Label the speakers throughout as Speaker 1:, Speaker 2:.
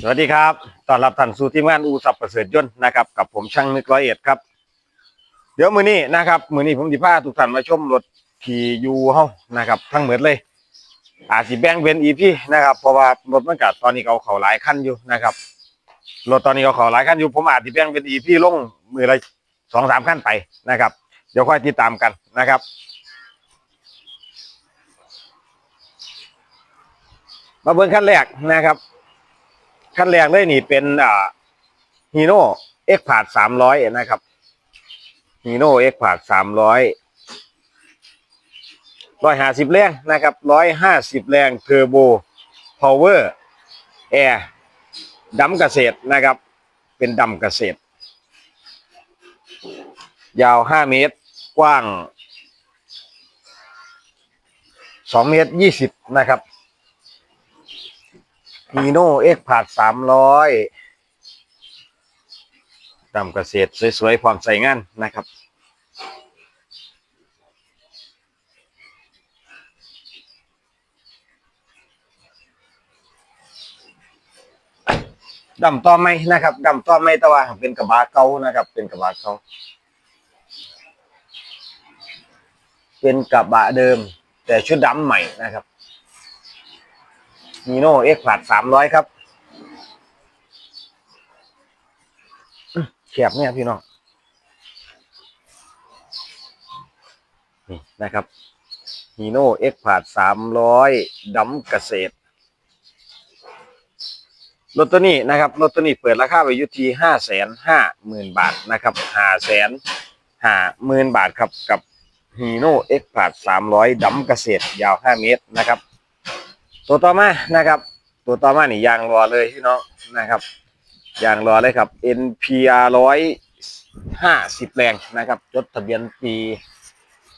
Speaker 1: สวัสดีครับต้อนรับท่านสู่ทีมงานอูสับประเสริฐยนต์นะครับกับผมช่างนึกร้อยเอ็ดครับ เดี๋ยวมือนี้นะครับมือนี้ผมสิพาทุกท่านมาชมรถขี่ยูเฮานะครับ ทั้งหมดเลย อาจสิแบ่งเป็นอีพีนะครับเพราะว่ารถมันกัดตอนนี้เอาเขาหลายคันอยู่นะครับรถตอนนี้เอาเขาหลายคันอยู่ผมอาจสิแบ่งเป็นอีพีลงมือละสองสามขั้นไปนะครับ เดี๋ยวค่อยติดตามกันนะครับมาเบิ่งขั้นแรกนะครับ ขั้นแรกเลยนี่เป็นอ่าฮีโน่เอ็กพาดสามร้อยนะครับฮีโน่เอ็กพาดสามร้อยร้อยห้าสิบแรงนะครับร้อยห้าสิบแรงเทอร์โบพาวเวอร์แอร์ดำเกษตรนะครับ เป็นดำเกษตร ยาวห้าเมตรกว้างสองเมตรยี่สิบนะครับ ฮีโน่เอ็กผาดสามร้อยดำเกษตรสวยๆพร้อมใส่งานนะครับดำต่อไม่นะครับดำต่อไม่แต่ว่าเป็นกระบะเก่านะครับ เป็นกระบะเก่าเป็นกระบะเดิม แต่ชุดดำใหม่นะครับ ฮีโน่เอ็กผาดสามร้อยครับแคบเนี่ยพี่น้องนี่นะครับฮีโน่เอ็กผาดสามร้อยดำเกษตรรถตัวนี้นะครับรถตัวนี้เปิดราคาไปอยู่ที่ห้าแสนห้าหมื่นบาทนะครับห้าแสนห้าหมื่นบาทครับกับฮีโน่เอ็กผาดสามร้อยดำเกษตรยาวห้าเมตรนะครับ ตัวต่อมานะครับ ตัวต่อมานี่ยางรอเลยพี่น้องนะครับยางรอเลยครับ NPR ร้อยห้าสิบแรงนะครับ จดทะเบียนปี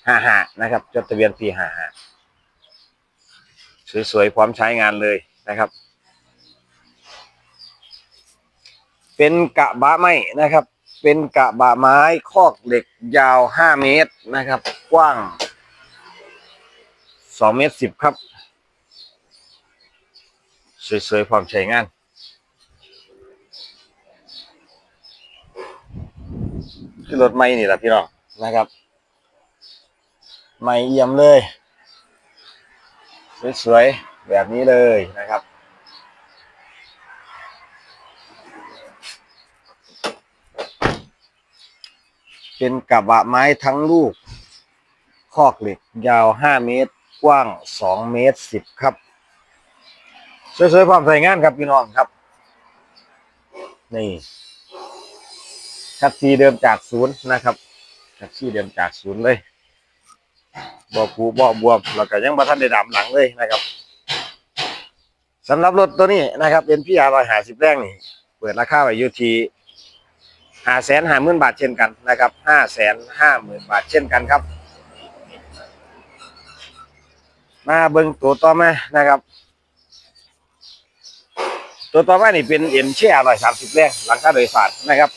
Speaker 1: ห้าห้านะครับ จดทะเบียนปีห้าห้าสวยๆพร้อมใช้งานเลยนะครับ เป็นกะบะไม้นะครับ เป็นกะบะไม้คอกเหล็กยาวห้าเมตรนะครับ กว้างสองเมตรสิบครับ สวยๆพร้อมใช้งานคือรถไม่นี่แหละพี่น้องนะครับไม่เอี่ยมเลย สวยๆแบบนี้เลยนะครับเป็นกระบะไม้ทั้งลูก คอกเหล็กยาว 5 เมตร กว้าง 2 เมตร 10 ครับ สวยๆพร้อมใส่งานครับพี่น้องครับ นี่คัดซีเดิมจากศูนย์นะครับคัดซีเดิมจากศูนย์เลยบ่อผูบ่อบวมแล้วก็ยังบ่ทันได้ดำหลังเลยนะครับสำหรับรถตัวนี้นะครับเป็นพี่อาร้อยหาสิบแรงนี่เปิดราคาไว้อยู่ที่ห้าแสนห้าหมื่นบาทเช่นกันนะครับห้าแสนห้าหมื่นบาทเช่นกันครับ มาเบิ่งตัวต่อมานะครับ ตัวต่อมานี่เป็นเอ็นเชียร้อยสามสิบแรงหลังคาโดยสารนะครับ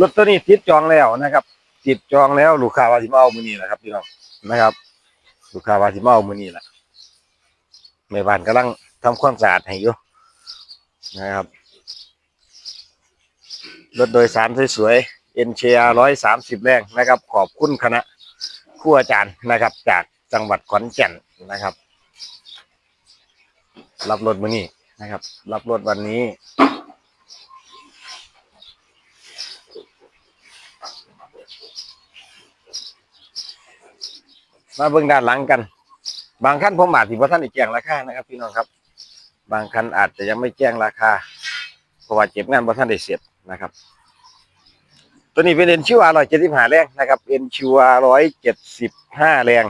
Speaker 1: รถตัวนี้ติดจองแล้วนะครับ ติดจองแล้วลูกค้าวาสิมาเอามือนี้แหละครับพี่น้องนะครับ ลูกค้าวาสิมาเอามือนี้แหละแม่บ้านกำลังทำความสะอาดให้อยู่นะครับรถโดยสารสวยๆเอ็นเชียร้อยสามสิบแรงนะครับ ขอบคุณคณะครูอาจารย์นะครับ จากจังหวัดขอนแก่นนะครับ รับรถมือนี้ นะครับ รับรถวันนี้ มาเบิ่งด้านหลังกัน บางคันผมอาจสิบ่ท่านได้แจ้งราคานะครับ พี่น้องครับ บางคันอาจจะยังไม่แจ้งราคาเพราะว่าเก็บงานบ่ท่านได้เสร็จนะครับ ตัวนี้เป็นเอ็นชิวอาร้อยเจ็ดสิบห้าแรงนะครับเอ็นชิวอาร้อยเจ็ดสิบห้าแรง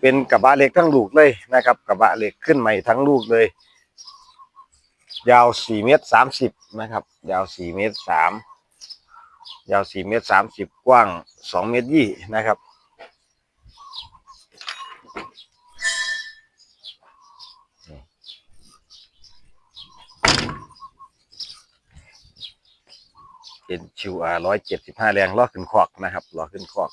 Speaker 1: เป็นกระบะเหล็กทั้งลูกเลยนะครับ กระบะเหล็กขึ้นใหม่ทั้งลูกเลย ยาวสี่เมตรสามสิบนะครับ ยาวสี่เมตรสามยาวสี่เมตรสามสิบกว้างสองเมตรยี่นะครับ เป็นชิวอาร้อยเจ็ดสิบห้าแรงล้อขึ้นคอกนะครับล้อขึ้นคอก